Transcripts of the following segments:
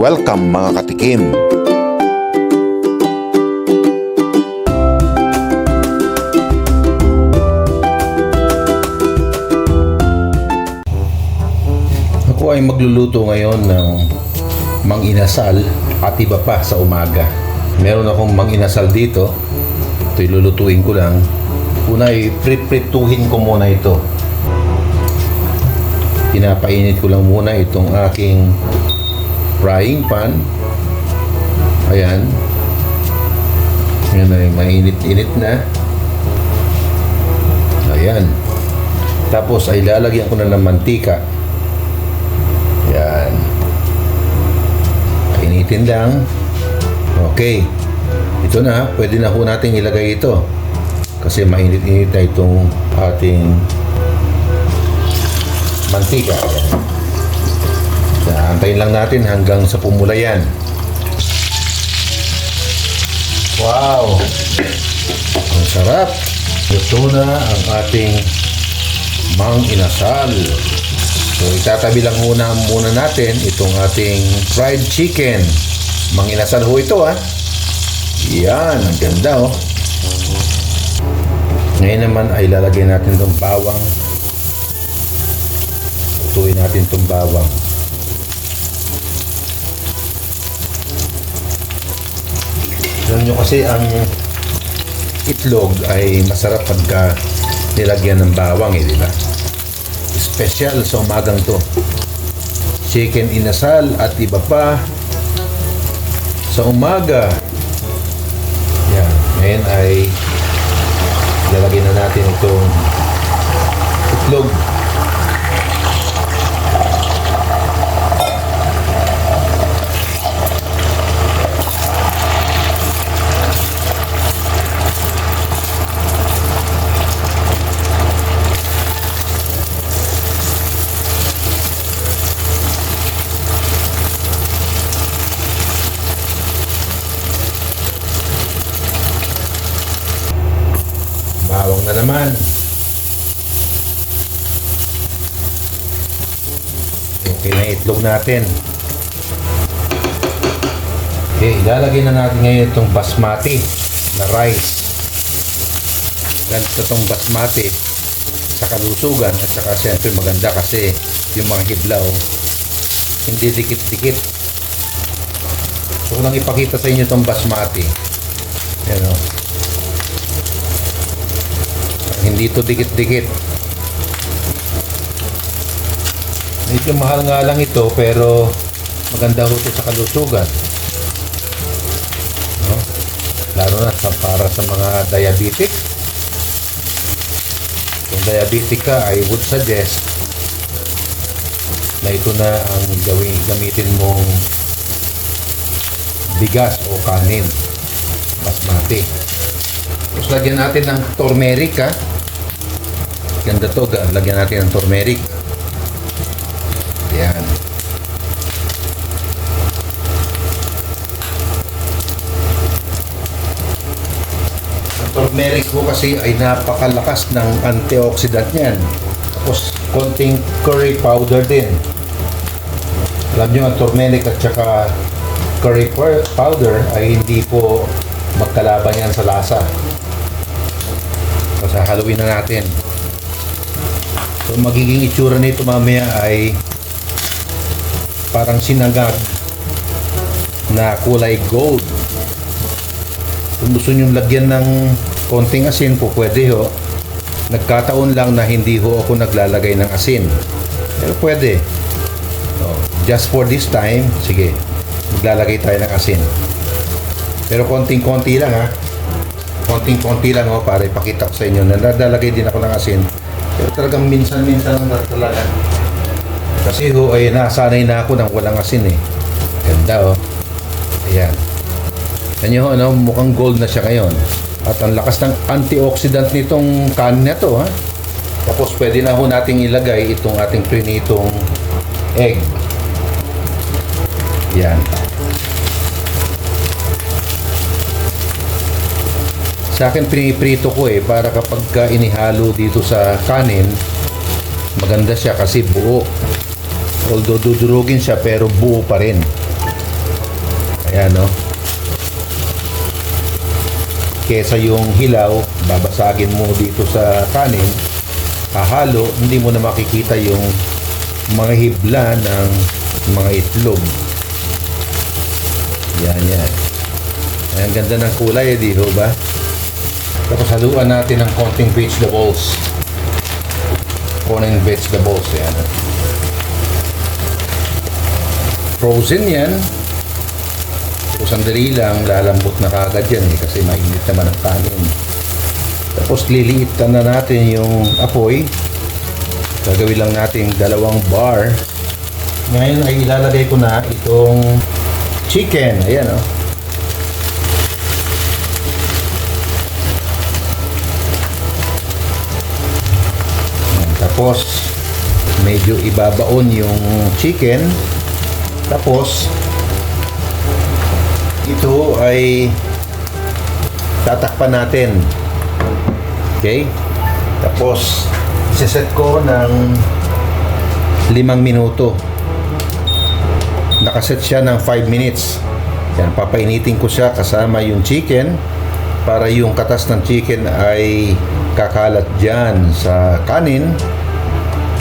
Welcome mga katikim! Ako ay magluluto ngayon ng manginasal at iba pa sa umaga. Meron akong manginasal dito. Ito lulutuin ko lang. Una ay prit-prituhin ko muna ito. Pinapainit ko lang muna itong aking frying pan. Ayan. Yan ay mainit-init na. Ayan. Tapos ay lalagyan ko na ng mantika. Yan. Painitin lang. Okay. Ito na, pwede na ho natin ilagay ito. Kasi mainit-init na itong ating mantika. Antayin lang natin hanggang sa pumula yan. Wow! Ang sarap! Ito na ang ating mang inasal. So itatabi lang muna muna natin itong ating fried chicken. Manginasal ho ito ha. Yan, ang ganda oh. Ngayon naman ay lalagay natin itong bawang. Tutuin natin itong bawang. Nyo kasi ang itlog ay masarap pagka nilagyan ng bawang eh, di ba? Special sa umagang to. Chicken inasal at iba pa sa umaga. Yan. Ngayon ay lalagyan na natin itong itlog. Bawang na naman. Okay na itlog natin. Okay, ilalagay na natin ngayon itong basmati na rice. Ganito itong basmati sa kalusugan at saka siyempre maganda kasi yung mga hiblaw hindi dikit-dikit. So, ko lang ipakita sa inyo itong basmati. Yan o. Hindi to dikit-dikit. Medyo mahal nga lang ito pero maganda ho ito sa kalusugan. No? Lalo na sa para sa mga diabetic. Kung diabetic ka, I would suggest na ito na ang gawin, gamitin mong bigas o kanin. Basmati. Tapos lagyan natin ng turmeric ha. Ganda to. Lagyan natin ng turmeric. Yan. Ang turmeric po kasi ay napakalakas ng antioxidant niyan. Tapos konting curry powder din. Alam nyo, ang turmeric at saka curry powder ay hindi po magkalaban yan sa lasa. So, sa Halloween na natin. So, magiging itsura nito mamaya ay parang sinangag na kulay gold. Kung gusto nyo lagyan ng konting asin po, pwede ho. Nagkataon lang na hindi ho ako naglalagay ng asin. Pero pwede. So, just for this time, sige, maglalagay tayo ng asin. Pero konting-konti lang ha. Konting-konti lang oh, para ipakita ko sa inyo na nadalagay din ako ng asin. Pero talagang minsan-minsan na talaga. Kasi ho, ay nasanay na ako ng walang asin eh. Ganda oh. Ayan. Yan ho, ano, mukhang gold na siya ngayon. At ang lakas ng antioxidant nitong kanin na to ha. Tapos pwede na ho nating ilagay itong ating prinitong egg. Yan. Sa akin piniprito ko eh para kapag ka inihalo dito sa kanin, maganda siya kasi buo. Although dudurugin siya pero buo pa rin. Ayan, no? Kesa yung hilaw, babasagin mo dito sa kanin, hahalo, hindi mo na makikita yung mga hibla ng mga itlog. Yan, yan. Ang ganda ng kulay, eh, di ba? Tapos haluan natin ng konting vegetables. Konting vegetables, yan. Frozen yan. So, sandali lang, lalambot na kagad yan eh, kasi mainit naman ang kanin. Tapos liliitan na natin yung apoy. Gagawin lang natin dalawang bar. Ngayon ay ilalagay ko na itong chicken. Ayan oh. Ayan, Tapos medyo ibabaon yung chicken. Tapos ito ay tatakpan natin. Okay? Tapos, siset ko ng limang minuto. Nakaset siya ng 5 minutes. Yan, papainitin ko siya kasama yung chicken para yung katas ng chicken ay kakalat dyan sa kanin.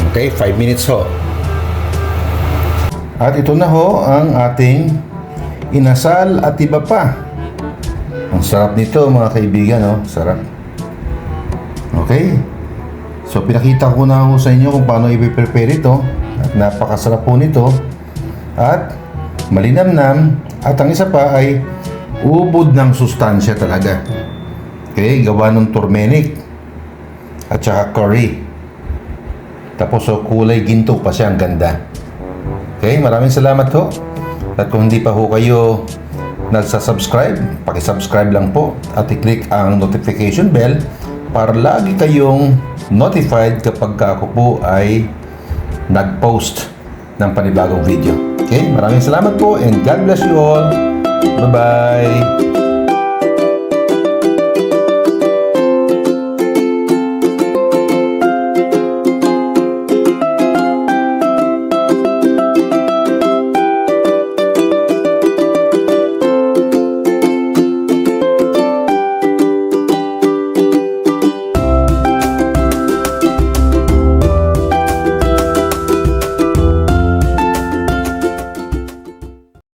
Okay, 5 minutes ho. At ito na ho ang ating inasal at iba pa. Ang sarap nito mga kaibigan, oh. Sarap. Okay. So pinakita ko na ho sa inyo kung paano i-prepare ito. At napakasarap po nito. At malinamnam. At ang isa pa ay ubod ng sustansya talaga. Okay, gawa ng turmeric. At saka curry. Tapos so, kulay ginto pa siya. Ang ganda. Okay, maraming salamat ho. At kung hindi pa ho kayo nagsasubscribe, pakisubscribe lang po at i-click ang notification bell para lagi kayong notified kapag ka ako po ay nag-post ng panibagong video. Okay, maraming salamat po and God bless you all. Bye-bye!